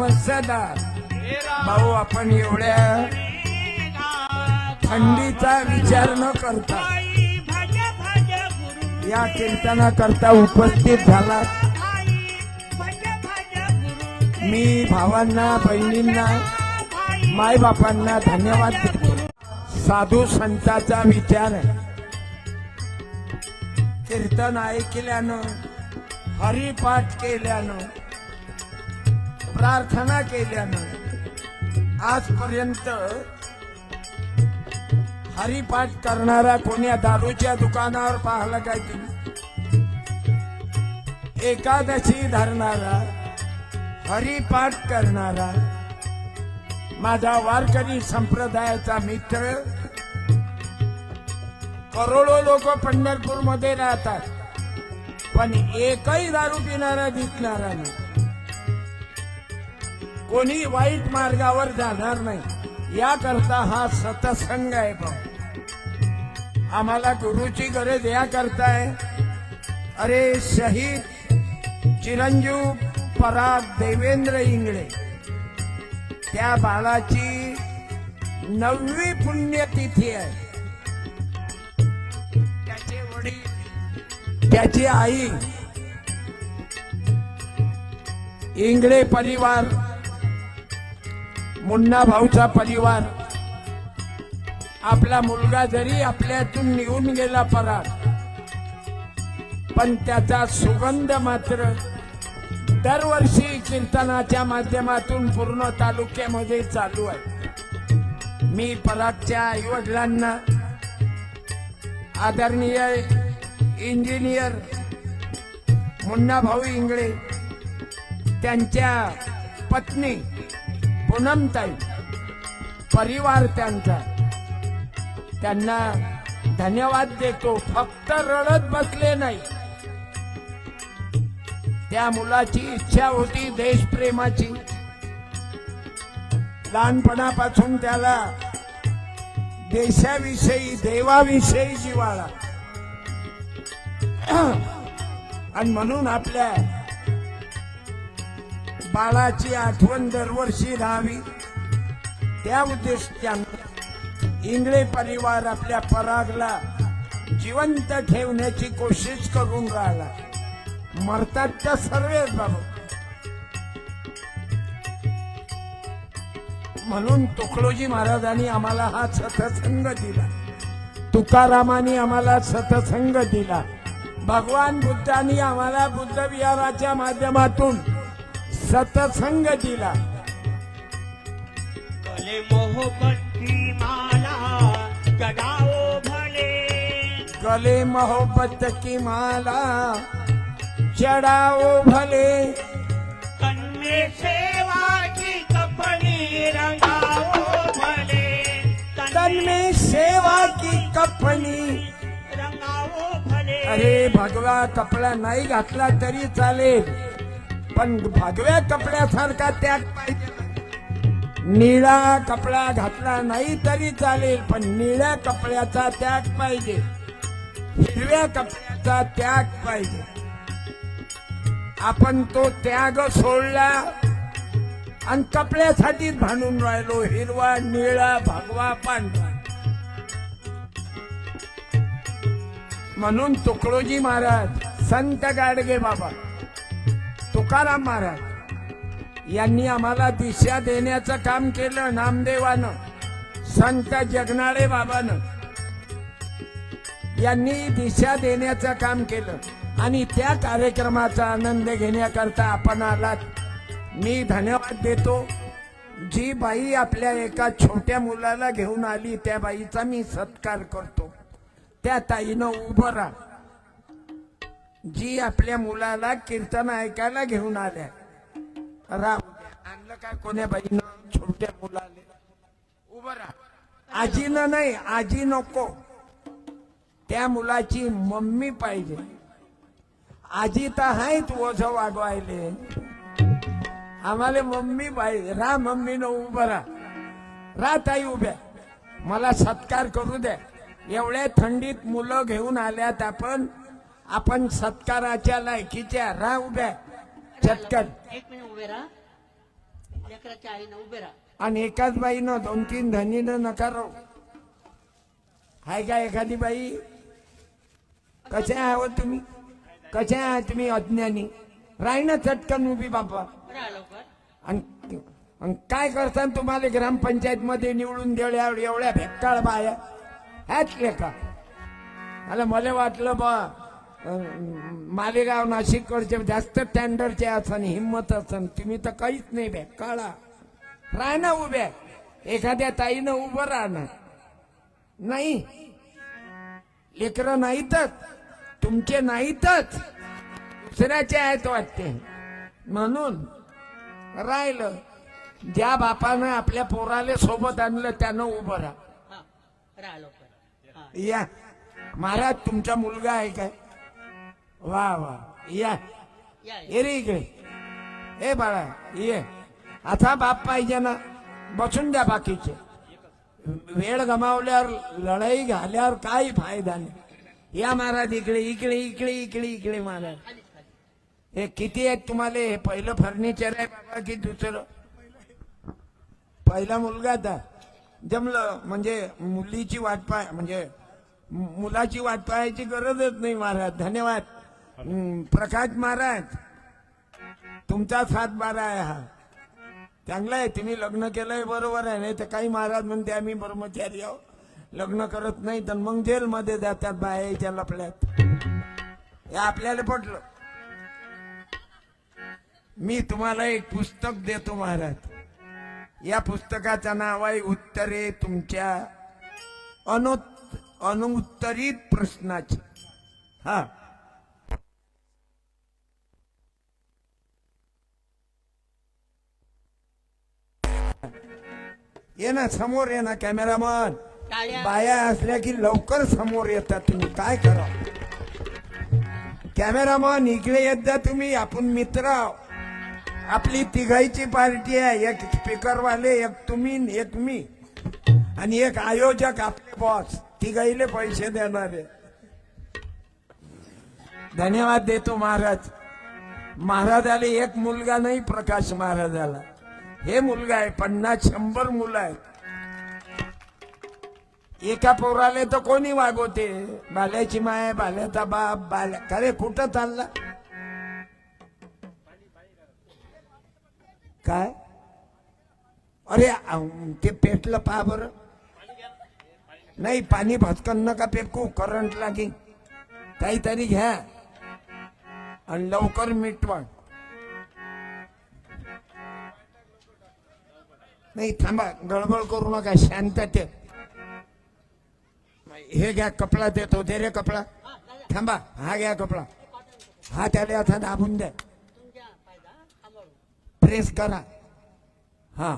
काम भाऊ आपण एवढ्या थंडीचा विचार न करता या कीर्तनाकरता उपस्थित झाला. मी भावांना बहिणींना मायबापांना धन्यवाद देतो. साधू संताचा विचार आहे. कीर्तन ऐकल्यानं हरिपाठ केल्यानं प्रार्थना केल्यानं आजपर्यंत हरिपाठ करणारा कोण्या दारूच्या दुकानावर पाहला काय तुम्ही? एकादशी धरणारा हरिपाठ करणारा माझा वारकरी संप्रदायाचा मित्र. करोडो लोक पंढरपूरमध्ये राहतात पण एकही दारू पिणारा दिसणारा नाही. कोणी वाईट मार्गावर जाणार नाही. याकरता हा सतसंग आहे भाऊ. आम्हाला गुरुची गरज या करताय अरे शहीद चिरंजीव पराग देवेंद्र इंगळे. त्या बाळाची नववी पुण्यतिथी आहे. त्याचे वडील त्याची आई इंगळे परिवार मुन्ना भाऊचा परिवार. आपला मुलगा जरी आपल्यातून निघून गेला पराग पण त्याचा सुगंध मात्र दरवर्षी कीर्तनाच्या माध्यमातून पूर्ण तालुक्यामध्ये चालू आहे. मी परागच्या आईवडिलांना आदरणीय इंजिनियर मुन्ना भाऊ इंगळे त्यांच्या पत्नी पूनमताई परिवार त्यांचा. त्यांना धन्यवाद देतो. फक्त रडत बसले नाही. त्या मुलाची इच्छा होती देशप्रेमाची. लहानपणापासून त्याला देशाविषयी देवाविषयी जिवाळा. आणि म्हणून आपल्या बाळाची आठवण दरवर्षी राहावी. त्या उद्देशाने इंगळे परिवार आपल्या परागला जिवंत ठेवण्याची कोशिश करून राहिला. मरतात त्या सर्वच बाबू. म्हणून तुकडोजी महाराजांनी आम्हाला हा सतसंग दिला. तुकारामाने आम्हाला सतसंग दिला. भगवान बुद्धांनी आम्हाला बुद्ध विहाराच्या माध्यमातून सतसंग दिला गले मोहब्बत की माला जगाओ भले. गले मोहब्बत की माला चढ़ाओ भले. तन में सेवा की कपड़ी रंगाओ भले. तन में सेवा की कपनी रंगाओ भले. अरे भगवा कपडा नाही घातला तरी चालेल. पण भगव्या कपड्यासारखा त्याग पाहिजे. निळा कपडा घातला नाही तरी चालेल पण निळ्या कपड्याचा त्याग पाहिजे. हिरव्या कपड्याचा त्याग पाहिजे. आपण तो त्याग सोडला आणि कपड्यासाठीच भांडून राहिलो हिरवा निळा भगवा पांढरा. म्हणून तुकडोजी महाराज संत गाडगे बाबा तुकाराम महाराज यांनी आम्हाला दिशा देण्याचं काम केलं नामदेवानं संत जगनाळे बाबानं. यांनी दिशा देण्याचं काम केलं आणि त्या कार्यक्रमाचा आनंद घेण्याकरता आपण आलात. मी धन्यवाद देतो. जी बाई आपल्या एका छोट्या मुलाला घेऊन आली त्या बाईचा मी सत्कार करतो. त्या ताईनं उभं राहा. जी आपल्या मुलाला कीर्तन ऐकायला घेऊन आल्या. राव आणलं काय कोण्या बाईनं? छोट्या मुलाले. उभं राहा. आजीनं नाही आजी नको. त्या मुलाची मम्मी पाहिजे. आजी तर आहेत ओझ वागवायले आम्हाला मम्मी पाहिजे रा मम्मीनं उभं राहा. रा ताई उभ्या. मला सत्कार करू द्या. एवढ्या थंडीत मुलं घेऊन आल्यात आपण. आपण सत्काराच्या लायकीच्या रा उभ्या चटकन. एक मिनिट उभे राहा. लेकराच्या आईनं उभे राहा. आणि एकाच बाईनं दोन तीन धनीनं नका राहू. हाय का एखादी बाई? कशा आहात तुम्ही? कशा आहात तुम्ही अज्ञानी? राही ना चटकन उभी बापा राहा लवकर. आणि आणि काय करतात तुम्हाला ग्रामपंचायत मध्ये निवडून दिल्या एवढ्या भेक्काळ बाया? ह्याच लेखा मला मला वाटलं बा मालेगाव नाशिककडचे जास्त स्टँडर्डचे असन हिंमत असन तुम्ही तर काहीच नाही भेक्काळा राह ना उभ्या एखाद्या ताईनं उभं राहणार नाही. लेकरं नाहीतच. तुमचे नाहीतच. दुसऱ्याचे आहेत वाटते. म्हणून राहिलं. ज्या बापानं आपल्या पोराले सोबत आणलं त्यानं उभं राहा. या. महाराज तुमचा मुलगा आहे काय? वा वा. या. या या. ये रे इकडे. ए बाळा ये. आता बाप पाहिजे ना. बसून द्या बाकीचे. वेळ गमावल्यावर लढाई घाल्यावर काही फायदा नाही. या महाराज इकडे इकडे इकडे इकडे इकडे महाराज. हे किती आहेत तुम्हाला? हे पहिलं फर्निचर आहे बाबा की दुसरं? पहिला मुलगा आता. जमलं. म्हणजे मुलीची वाट पाय म्हणजे मुलाची वाट पाहायची गरजच नाही महाराज. धन्यवाद. प्रकाश महाराज तुमचा सात बारा आहे हा. चांगला आहे तुम्ही लग्न केलंय बरोबर आहे. नाही तर काही महाराज म्हणते आम्ही ब्रह्मचारी आहो. लग्न करत नाही तर मग जेलमध्ये जातात बायाच्या लपल्यात हे आपल्याला पटलं. मी तुम्हाला एक पुस्तक देतो महाराज. या पुस्तकाचं नाव आहे उत्तरे तुमच्या अनुत्तरित प्रश्नाची. हा. ये ना समोर ये ना कॅमेरामन बाया असल्या की लवकर समोर येतात तुम्ही. काय करा? कॅमेरामन इकडे येत जा तुम्ही. आपण मित्र. आपली तिघाईची पार्टी आहे. एक स्पीकरवाले एक तुम्ही एक मी. आणि एक आयोजक आपले बॉस तिघाईले पैसे देणारे धन्यवाद देतो महाराज. महाराजाला एक मुलगा नाही प्रकाश महाराजाला. हे मुलगा आहे पन्नास शंभर मुलं आहेत. एका पोराले तर कोणी वागवते? बाल्याची माय बाल्याचा बाप बाल्या खरे कुठं चालला? काय? अरे ते पेटलं पहा बरं. नाही पाणी भटकन नका पेकू करंट लागे काहीतरी घ्या. आणि लवकर मिटवा. नाही थांबा गडबड करू नका शांतते हे घ्या कपडा देतो दे रे कपडा. थांबा हा घ्या कपडा. हा त्याला आता दाबून द्या. प्रेस करा. हा.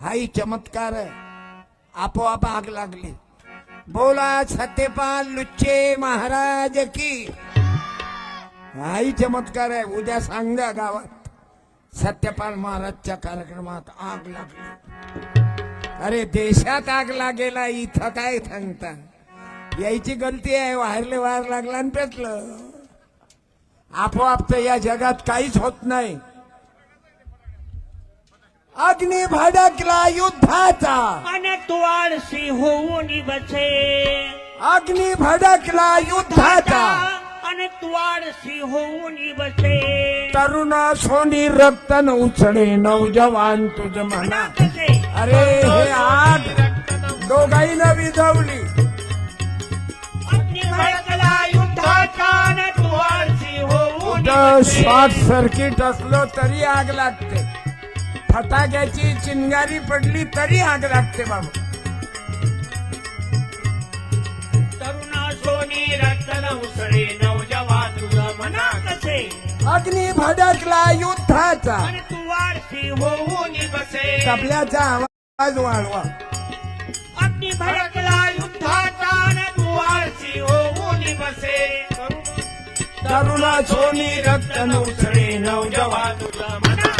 हाही चमत्कार आहे. आपोआप आग लागली. बोला सत्यपाल लुच्चे महाराज की. हाही चमत्कार आहे. उद्या सांगा गावात. सत्यपाल महाराजच्या कार्यक्रमात आग लागली. अरे देशात आग लागेला इथं काय सांगता? यायची गलती आहे वाहेरले वायर लागला आणि पेटलं. आपोआप तर या जगात काहीच होत नाही. अग्नी भडकला युद्धाचा. आळशी होऊन बसे. अग्नी भडकला युद्धाचा. होऊन बसे. तरुण सोनी रक्तन उचळे नौजवान तुझ म्हणा. अरे हे आळशी होऊन कुठं बसे. शॉर्ट सर्किट असलं तरी आग लागते. फटाक्याची चिंगारी पडली तरी आग लागते बाबा. तरुणा सोनी रक्तन उसळे नवजवान तुझं कसे अग्नी भडकला युद्धाचा. आणि तू आळशी होऊन बसे. तबल्याचा आवाज वाढवा. अग्नी भडकला युद्धाचा आणि तू होऊन बसे. तरुणा सोनी रक्त नवसळे नवजवान.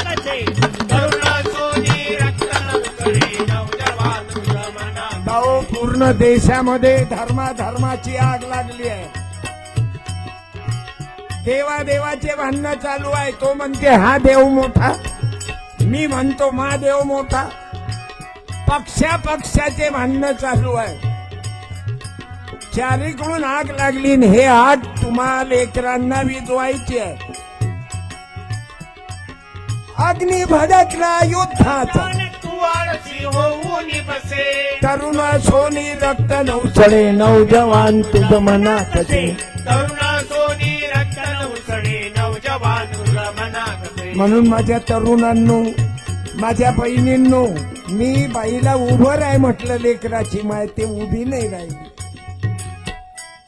कसे तरुणा सोनी रक्तन उसळे नवजवान तुझं मना भाऊ पूर्ण देशामध्ये धर्मा धर्माची आग लागली. देवा देवाचे भांडणं चालू आहे. तो म्हणते हा देव मोठा. मी म्हणतो महादेव मोठा. पक्षा पक्षाचे भांडणं चालू आहे. चारीकडून आग लागली हे आग तुम्हा लेकरांना विजवायची आहे. अग्नी भडकला युद्धाचा. तरुण सोनी रक्त नवचळे नौजवान तुझ मनात तरुण म्हणून माझ्या तरुणांनो माझ्या बहिणींनो मी बाईला उभं राय म्हटलं लेकराची माय ते उभी नाही राहिली.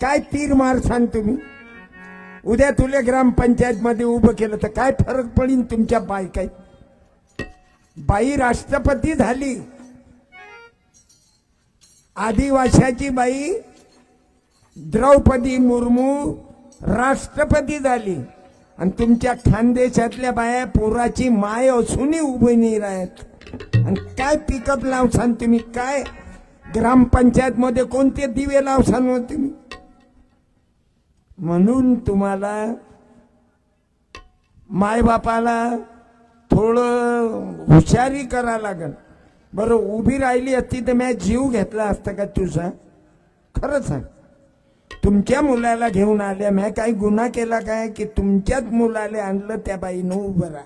काय तीर मार सांग तुम्ही? उद्या तुले ग्रामपंचायत मध्ये उभं केलं तर काय फरक पडीन तुमच्या बायकाय बाई राष्ट्रपती झाली. आदिवाशाची बाई द्रौपदी मुर्मू राष्ट्रपती झाली. आणि तुमच्या खानदेशातल्या बाया पोराची माय असूनही उभी नाही राहत. आणि काय पिकअप लावसान तुम्ही? काय ग्रामपंचायत मध्ये कोणते दिवे लावसान हो तुम्ही? म्हणून तुम्हाला मायबापाला थोडं हुशारी करा लागल. बरं उभी राहिली असती तर मी जीव घेतला असता का तुझा? खरंच सांग. तुमच्या मुलाला घेऊन आल्या मी काही गुन्हा केला काय की तुमच्याच मुलाला आणलं त्या बाईनं उभं राहा.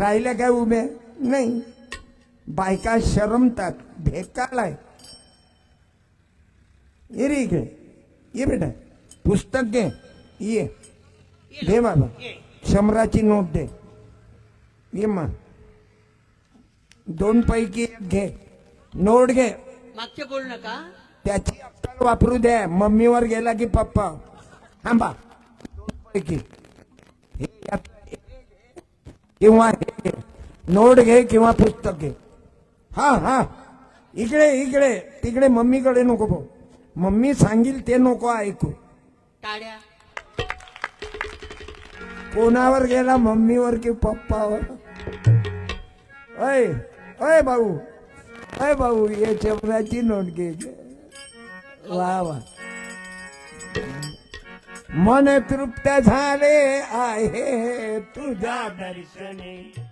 राहिल्या काय उभ्या? नाही. बायका शरमतात भेकालाय ये रे इकडे. ये बेटा. पुस्तक घे. ये. घे बाबा. शंभराची नोट दे. ये मा. दोन पैकी एक घे. नोट घे. मागचे बोल नका. त्याची अक्कल वापरू द्या. मम्मीवर गेला की पप्पा. थांबा. पैकी. किंवा. नोट घे किंवा पुस्तक घे. हा हा. इकडे इकडे. तिकडे मम्मीकडे नको भाऊ. मम्मी सांगील ते नको ऐकू. टाळ्या. कोणावर गेला मम्मीवर की पप्पावर? अय अय भाऊ. अय भाऊ ये चपराची नोट घे. वा वा. मन तृप्त झाले आहे तुझ्या दर्शने.